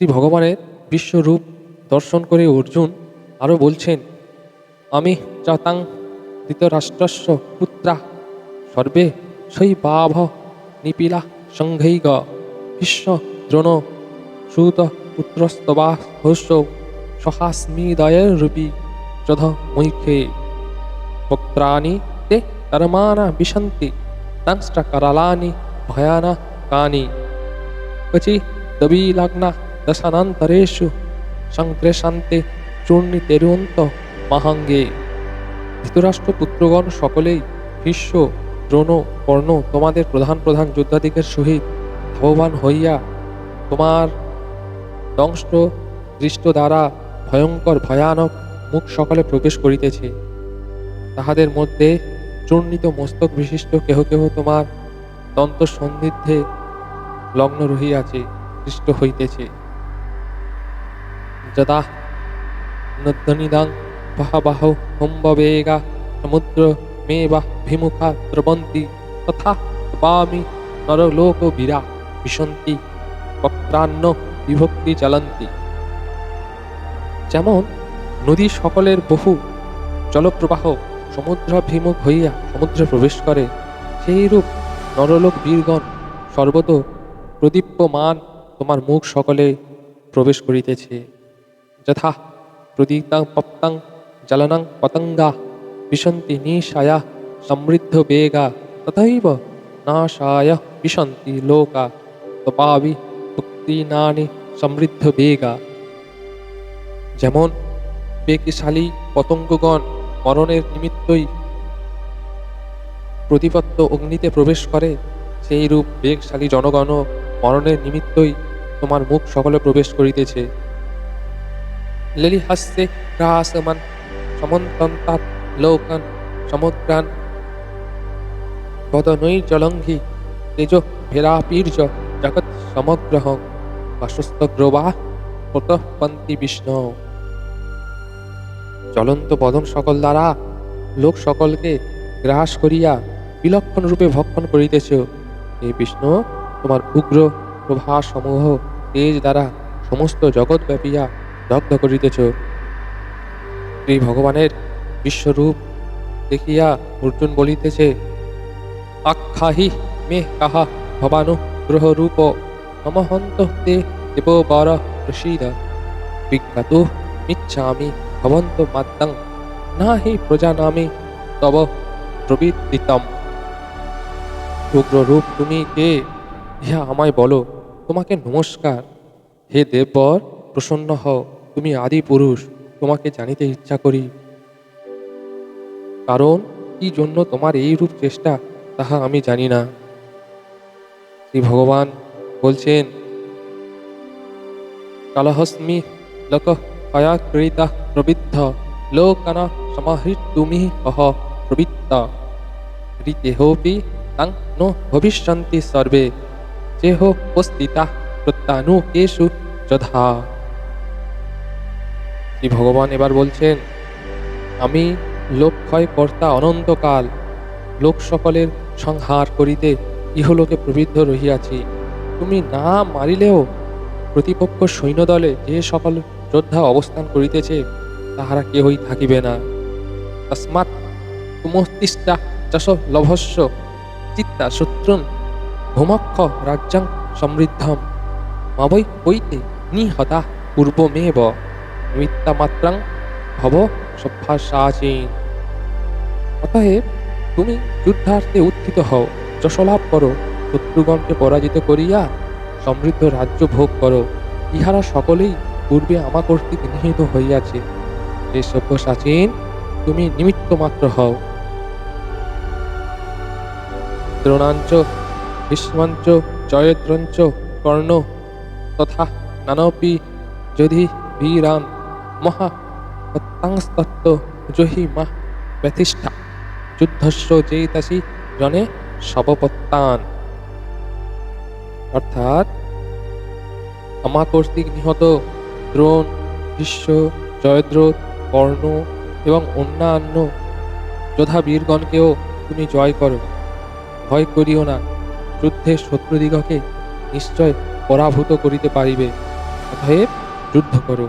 শ্রী ভগবানের বিশ্বরূপ দর্শন করে অর্জুন আরও বলছেন, আমি চাতাং ধৃতরাষ্ট্রস্য পুত্রা, সর্বে সেই বাভ নিপিলা সঙ্ঘৈগ ভীষ্ম দ্রোণ সুত পুত্রস্তবা হস্য সহাস্মিদয়ের রূপী যধ মৈখে। বক্ত্রাণি তে কর্মানা বিশন্তি ভয়ানা কানি। কচি দবি লগ্না দশানান্তরেষু সংক্রেশান্তে চূর্ণিতেরুন্ত মাহাঙ্গে ধৃতরাষ্ট্র পুত্রগণ সকলেই ভীষ্ম, দ্রোণ, কর্ণ তোমাদের প্রধান প্রধান যোদ্ধাদিকের সহিত ধাবমান হইয়া তোমার দংষ্ট দৃষ্ট দ্বারা ভয়ঙ্কর, ভয়ানক মুখ সকলে প্রবেশ করিতেছে। তাহাদের মধ্যে চূর্ণিত মস্তক বিশিষ্ট কেহ কেহ তোমার দন্ত সন্ধিদ্ধে লগ্ন রহিয়াছে, দৃষ্ট হইতেছে। যদা নদ্যনিদাং বাহবাহ হোম্ববেগা সমুদ্র মে বা ভিমুখা দ্রবন্তি তথা পামি নরলোক বীরা বিশন্তি বক্রান্ন বিভক্তি চালন্তি যেমন নদী সকলের বহু জলপ্রবাহ সমুদ্র সমুদ্রাভিমুখ হইয়া সমুদ্রে প্রবেশ করে, সেইরূপ নরলোক বীরগণ সর্বত প্রদীপ্যমান তোমার মুখ সকলে প্রবেশ করিতেছে। যথা প্রদীপ্তাং পপ্তাং জ্বলনাং পতঙ্গা বিশন্তি নিশায়া সমৃদ্ধ বেগা তথৈব নাশায় বিশন্তি লোকা তপাবি ভক্তিনানি সমৃদ্ধ বেগা যেমন বেগশালী পতঙ্গগণ মরণের নিমিত্তই প্রতিপত্ত অগ্নিতে প্রবেশ করে সেই রূপ বেগশালী জনগণ মরণের নিমিত্তই তোমার মুখ সকলে প্রবেশ করিতেছে। লেলি হাস্যে গ্রাসমান সমন্তন্তাৎ লোকান সমুদ্রান বদনৈ জলঙ্ঘি তেজ ভেরাপীর্য জগৎ সমগ্রহং বাসস্তগ্রবা প্রতপন্তি বিষ্ণু জ্বলন্ত বদন সকল দ্বারা লোক সকলকে গ্রাস করিয়া বিলক্ষণ রূপে ভক্ষণ করিতেছ। হে বিষ্ণু, তোমার উগ্র প্রভা সমূহ তেজ দ্বারা সমস্ত জগৎ ব্যাপিয়া দগ্ধ করিতেছ। শ্রী ভগবানের বিশ্বরূপ দেখিয়া অর্জুন বলিতেছে, আখ্যাহি মে কাহা ভবানু গ্রহরূপ নমহন্ত তে দেব বর প্রসীদ। বিজ্ঞাত ইচ্ছামি ভবন্ত মাত্তাং না হি প্রজানামি তব প্রবৃত্তিতম উগ্ররূপ তুমি কে? ইহা আমায় বলো, তোমাকে নমস্কার। হে দেববর, প্রসন্ন হও। তুমি আদি পুরুষ, তোমাকে জানিতে ইচ্ছা করি। কারণ, কি জন্য তোমার এই রূপ চেষ্টা, তাহা আমি জানি না। শ্রী ভগবান বলছেন, কালহস্মি লোক কয়াকৃতা প্রবৃদ্ধ, লোকানা সমাহৃত তুমি অহ প্রবৃত্ত। ঋতেহোপি তাং নো ভবিষ্যন্তি সর্বে চেহ উপস্থিতা প্রত্যানুকেশু যথা শ্রী ভগবান এবার বলছেন, আমি লোকক্ষয় কর্তা অনন্তকাল লোক সকলের সংহার করিতে ইহলোকে প্রবৃদ্ধ রহিয়াছি। তুমি না মারিলেও প্রতিপক্ষ সৈন্যদলে যে সকল যোদ্ধা অবস্থান করিতেছে, তাহারা কেহই থাকিবে না। তস্মাৎ তুমস্তিষ্ঠা যশ লভস্য চিত্তা শত্রুন ভূমক্ষ রাজ্যাং সমৃদ্ধম। মাবৈ হইতে নিহতা পূর্বমেব। নিমিত্তামাত্রাং ভব সভ্যাসাচীন অতএব তুমি যুদ্ধার্থে উত্থিত হও, যশলাভ করো, শত্রুগণকে পরাজিত করিয়া সমৃদ্ধ রাজ্য ভোগ করো। ইহারা সকলেই পূর্বে আমা কর্তৃক নিহিত হইয়াছে। হে সভ্যসাচীন, তুমি নিমিত্ত মাত্র হও। দ্রোণাঞ্চ, ভীষ্মাঞ্চ, জয়দ্রঞ্চ, কর্ণ, তথা নানপি যদি বীরান মহা হত্যাংস্তত্ত্ব জহি মা ব্যথিষ্ঠা যুদ্ধস্য জেতাসি জনে সবপত্তান অর্থাৎ আমা কর্তৃক নিহত দ্রোণ, ভীষ্ম জয়দ্রথ কর্ণ এবং অন্যান্য যোধা বীরগণকেও তুমি জয় করো। ভয় করিও না, যুদ্ধে শত্রুদিগকে নিশ্চয় পরাভূত করিতে পারিবে। অতএব যুদ্ধ করো।